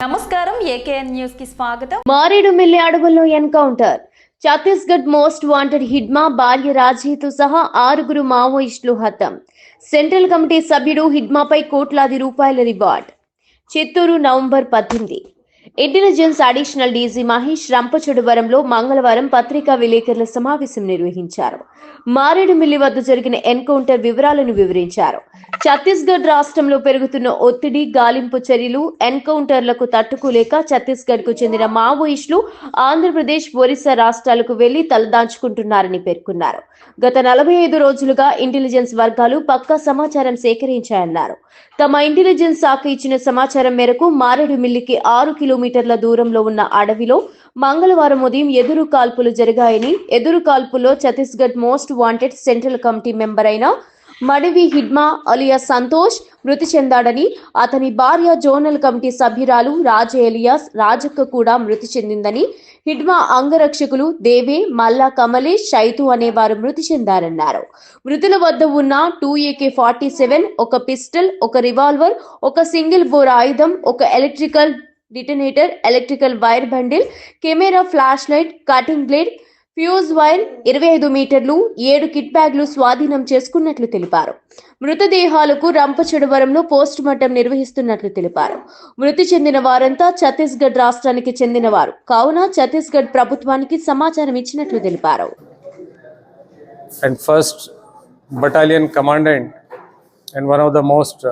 నమస్కారం ఏకేఎన్ న్యూస్కి స్వాగతం మారేడుమిల్లి అడవుల్లో encounter. Chhattisgarh most wanted Hidma భార్య రాజీతో సహా ఆరుగురు మావోయిస్టులు హతం సెంట్రల్ కమిటీ సభ్యుడు హిడ్మాపై కోట్లాది రూపాయల రివార్డ్. చిత్తూరు నవంబర్ పద్దెనిమిది. ఇంటెలిజెన్స్ అడిషనల్ డీజీ మహేష్ రంపచోడవరంలో మంగళవారం పత్రికా విలేకరుల సమావేశం నిర్వహించారు. మారేడుమిల్లి వద్ద జరిగిన ఎన్కౌంటర్ వివరాలను వివరించారు. ఛత్తీస్గఢ్ రాష్ట్రంలో పెరుగుతున్న ఒత్తిడి గాలింపు చర్యలు ఎన్కౌంటర్లకు తట్టుకోలేక ఛత్తీస్గఢ్కు చెందిన మావోయిస్టులు ఆంధ్రప్రదేశ్ ఒరిస్సా రాష్ట్రాలకు వెళ్ళి తలదాచుకుంటున్నారని పేర్కొన్నారు. గత నలభై ఐదు రోజులుగా ఇంటెలిజెన్స్ వర్గాలు పక్కా సమాచారం సేకరించాయన్నారు. తమ ఇంటెలిజెన్స్ శాఖ ఇచ్చిన సమాచారం మేరకు మారేడుమిల్లికి ఆరు కిలో కిలోమీటర్ల దూరంలో ఉన్న అడవిలో మంగళవారం ఉదయం ఎదురు కాల్పులు జరిగాయని ఎదురు కాల్పుల్లో Chhattisgarh most wanted central committee member అయిన మడివి హిడ్మా అలియా సంతోష్ మృతి చెందాడని అతని భార్య జోనల్ కమిటీ సభ్యురాలు రాజ ఎలియాస్ రాజక్క కూడా మృతి చెందిందని హిడ్మా అంగరక్షకులు దేవే మల్లా కమలేష్ శైతు అనేవారు మృతి చెందారన్నారు. మృతుల వద్ద ఉన్న టూ ఏకే ఫార్టీ సెవెన్ ఒక పిస్టల్ ఒక రివాల్వర్ ఒక సింగిల్ బోర్ ఆయుధం ఒక electrical detonator electrical wire bundle camera flash light cutting blade fuse wire ఇరవై ఐదు మీటర్లు ఏడు కిట్ బ్యాగ్లు స్వాధీనం చేసుకున్నట్లు తెలిపారు. మృతదేహాలకు రంపచోడవరంలో పోస్ట్ మార్టం నిర్వహిస్తున్నట్లు తెలిపారు. మృతి చెందిన వారంతా ఛత్తీస్గఢ్ రాష్ట్రానికి చెందినవారు. కావున ఛత్తీస్గఢ్ ప్రభుత్వానికి సమాచారం ఇచ్చినట్లు తెలిపారు. And first battalion commandant and one of the most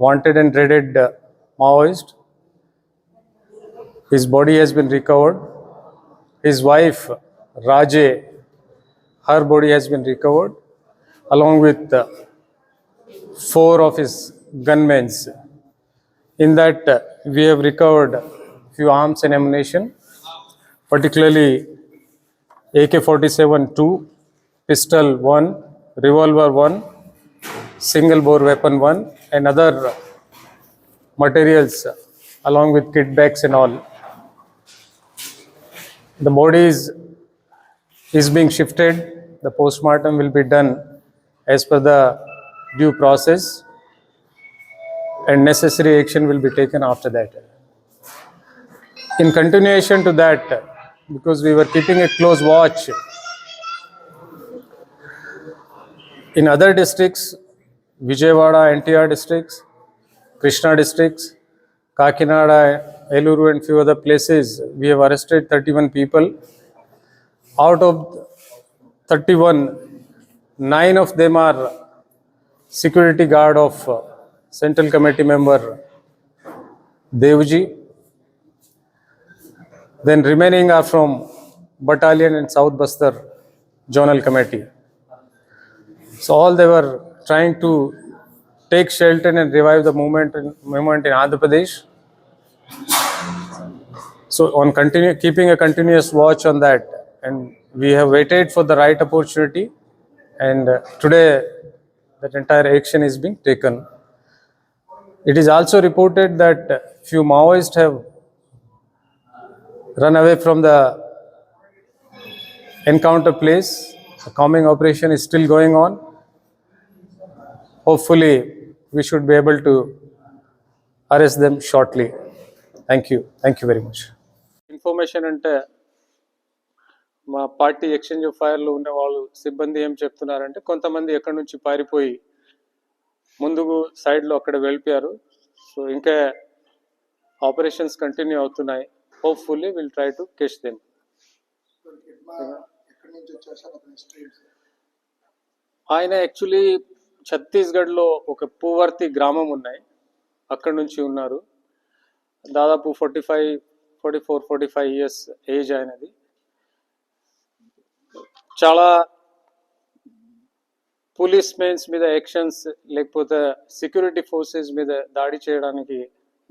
wanted and rewarded Maoist. His body has been recovered. His wife, Raje, her body has been recovered along with uh, four of his gunmen. In that, uh, we have recovered few arms and ammunition, particularly AK-47 2, pistol 1, revolver 1, single bore weapon 1 and other materials along with kit bags and all. The body is, is being shifted. The postmortem will be done as per the due process and necessary action will be taken after that. In continuation to that, because we were keeping a close watch in other districts, Vijayawada, NTR districts, Krishna districts, Kakinada, Eluru, and few other places, we have arrested 31 people. Out of 31, nine of them are security guard of uh, Central Committee member Devji. Then remaining are from battalion and South Bastar Zonal Committee. So all they were trying to take shelter and revive the movement in, movement in Andhra Pradesh. So on continue keeping a continuous watch on that, and we have waited for the right opportunity, and uh, today that entire action is being taken. It is also reported that few Maoists have run away from the encounter place. The calming operation is still going on. Hopefully, we should be able to arrest them shortly. Thank you. Thank you very much. Information అంటే మా party exchange of ఫైర్లో ఉన్న వాళ్ళు సిబ్బంది ఏం చెప్తున్నారంటే కొంతమంది ఎక్కడి నుంచి పారిపోయి ముందుకు సైడ్లో అక్కడ వెళ్ళిపోయారు. సో ఇంకా ఆపరేషన్స్ కంటిన్యూ అవుతున్నాయి. Hopefully will try to catch them ఆయన యాక్చువల్లీ ఛత్తీస్గఢ్లో ఒక పూవర్తి గ్రామం ఉన్నాయి. అక్కడ నుంచి ఉన్నారు. దాదాపు forty five forty four forty five years age ఆయనది. చాలా పోలీస్ మెయిన్స్ మీద యాక్షన్స్ లేకపోతే సెక్యూరిటీ ఫోర్సెస్ మీద దాడి చేయడానికి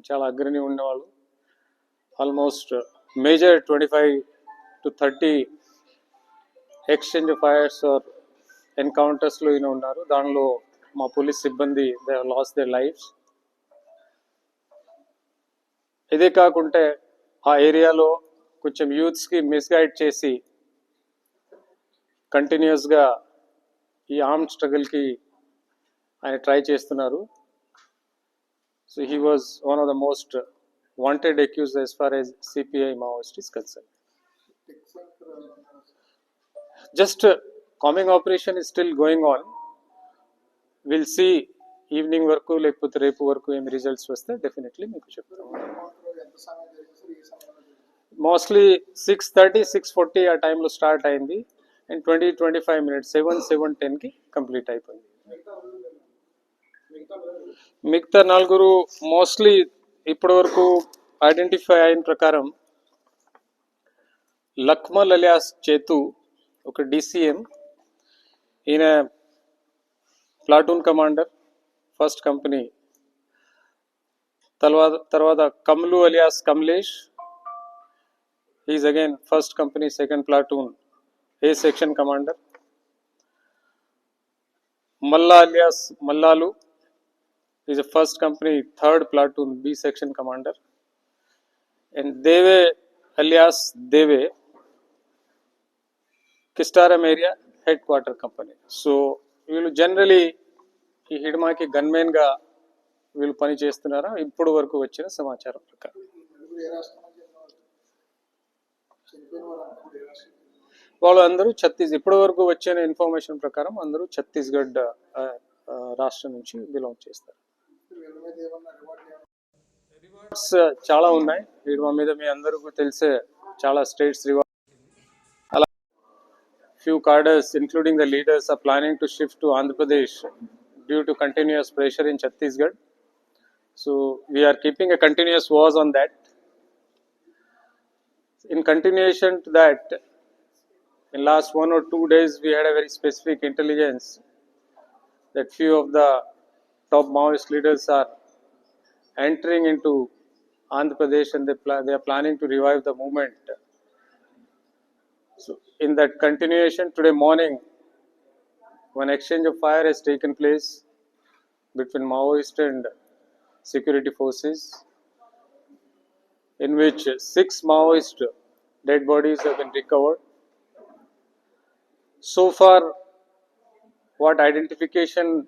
చాలా అగ్రణి ఉండేవాళ్ళు. Almost major twenty five to thirty exchange fires are ఎన్కౌంటర్స్లో ఈయన ఉన్నారు. దానిలో మా పోలీస్ సిబ్బంది దే లాస్ దే లైఫ్స్ ఇదే కాకుంటే ఆ ఏరియాలో కొంచెం యూత్స్కి మిస్గైడ్ చేసి కంటిన్యూస్గా ఈ ఆర్మ్ స్ట్రగుల్కి ఆయన ట్రై చేస్తున్నారు. So he was one of the most wanted accused as far as CPI Maoist is concern just coming operation is still going on will see evening వరకు లేకపోతే రేపు వరకు ఏమి రిజల్ట్స్ వస్తే డెఫినెట్లీ మీకు చెప్తాము. Mostly six thirty six forty ఆ టైంలో స్టార్ట్ అయింది. And twenty twenty five minutes seven seven టెన్కి కంప్లీట్ అయిపోయింది. మిగతా నలుగురు మోస్ట్లీ ఇప్పటి వరకు ఐడెంటిఫై అయిన ప్రకారం లక్మల్ అలియాస్ చేతు ఒక డిసిఎం ఈయన ప్లాటూన్ కమాండర్ ఫస్ట్ కంపెనీ తర్వాత తర్వాత Kamlu alias Kamlesh. Is again first company second platoon A section commander Malla alias Mallalu. Is a first company third platoon B section commander and Deve alias Deve Kistaram area head quarter company so వీళ్ళు generally ఈ హిడ్మాకి గన్మెన్గా వీళ్ళు పని చేస్తున్నారా? ఇప్పుడు వరకు వచ్చిన సమాచారం ప్రకారం. వాళ్ళు అందరూ ఛత్తీస్ ఇప్పటి వరకు వచ్చిన ఇన్ఫర్మేషన్ ప్రకారం అందరూ ఛత్తీస్గఢ్ ఆ, రాష్ట్రం నుంచి బిలాంగ్ చేస్తారు. రివార్డ్స్ చాలా ఉన్నాయి. వీడి మీద మీ అందరికీ తెలిసే చాలా స్టేట్స్ రివార్డ్. అలా few cadres including the leaders are planning to shift to Andhra Pradesh due to continuous pressure in Chhattisgarh So we are keeping a continuous watch on that. In continuation to that, in last one or two days, we had a very specific intelligence that few of the top Maoist leaders are entering into Andhra Pradesh and they, pla- they are planning to revive the movement. So, in that continuation, today morning, one exchange of fire has taken place between Maoist and security forces, in which six Maoist dead bodies have been recovered. So far, what identification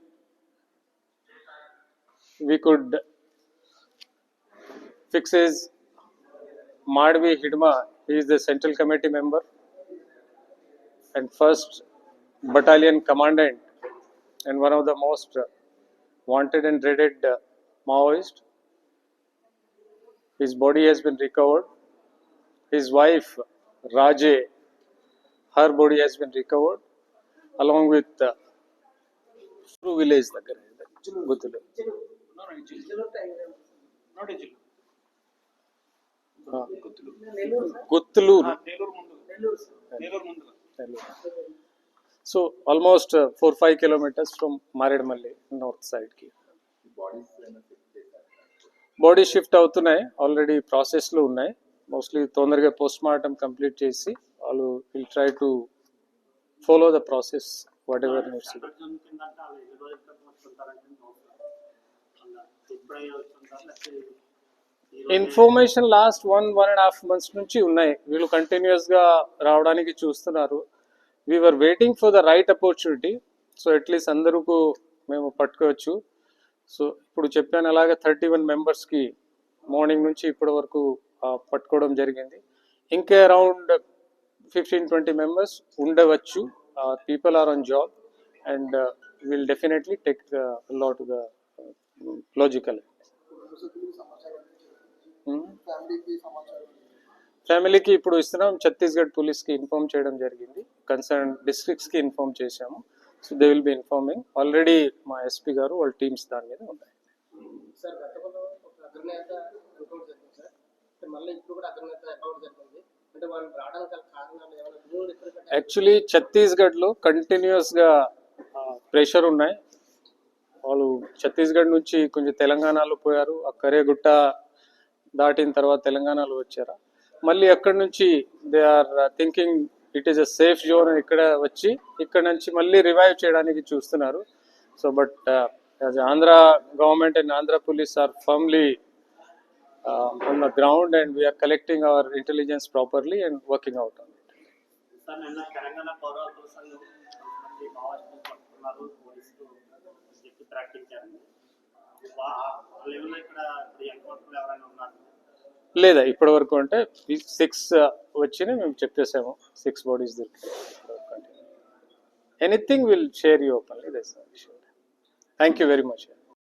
we could fix is Madhvi Hidma, he is the central committee member and first battalion commandant and one of the most wanted and dreaded Maoist. His body has been recovered. His wife, Rajay, her body has been recovered along with uh, Fru village. ಗೊತ್ತಿಲ್ಲ ಗೊತ್ತಲೂರು uh, four five kilometers from kilometers north side. Body shift అవుతున్నాయి. Already ప్రాసెస్లో ఉన్నాయి. Mostly తొందరగా post mortem complete చేసి వాళ్ళు will try to follow the process whatever needs information last one one and half months నుంచి ఉన్నాయి. వీళ్ళు కంటిన్యూస్గా రావడానికి చూస్తున్నారు. We are waiting for the right opportunity so at least అందరకు మేము పట్టుకోవచ్చు. సో ఇప్పుడు చెప్పాను అలాగే థర్టీ వన్ మెంబర్స్కి మార్నింగ్ నుంచి ఇప్పటి వరకు పట్టుకోవడం జరిగింది. ఇంకా అరౌండ్ ఫిఫ్టీన్ ట్వంటీ మెంబర్స్ ఉండవచ్చు. People are on job and will definitely tech lot the logical ఫ్యామిలీకి ఇప్పుడు ఇస్తున్నాం. ఛత్తీస్గఢ్ పోలీస్కి ఇన్ఫార్మ్ చేయడం జరిగింది. కన్సర్న్ డిస్ట్రిక్ట్స్కి ఇన్ఫార్మ్ చేశాము. So they will be informing already మా ఎస్పీ గారు వాళ్ళ టీమ్స్ దాని మీద ఉన్నాయి. యాక్చువల్లీ ఛత్తీస్గఢ్లో కంటిన్యూస్గా ప్రెషర్ ఉన్నాయి? వాళ్ళు ఛత్తీస్గఢ్ నుంచి కొంచెం తెలంగాణలో పోయారు. ఆ కరేగుట్ట దాటిన తర్వాత తెలంగాణలో వచ్చారు. మళ్ళీ అక్కడి నుంచి they are thinking it is a safe zone ఇక్కడ వచ్చి ఇక్కడ నుంచి మళ్ళీ రివైవ్ చేయడానికి చూస్తున్నారు. So but Andhra government and Andhra police are firmly on the ground and we are collecting our intelligence properly and working out on it ఆ లెవెల్లో ఇక్కడ ఎన్కౌంటర్ ఎవరైనా ఉన్నారు? లేదా ఇప్పటి వరకు అంటే సిక్స్ uh, వచ్చి మేము చెక్ చేసాము సిక్స్ బాడీస్ దొరికాయి anything will share you openly thank you very much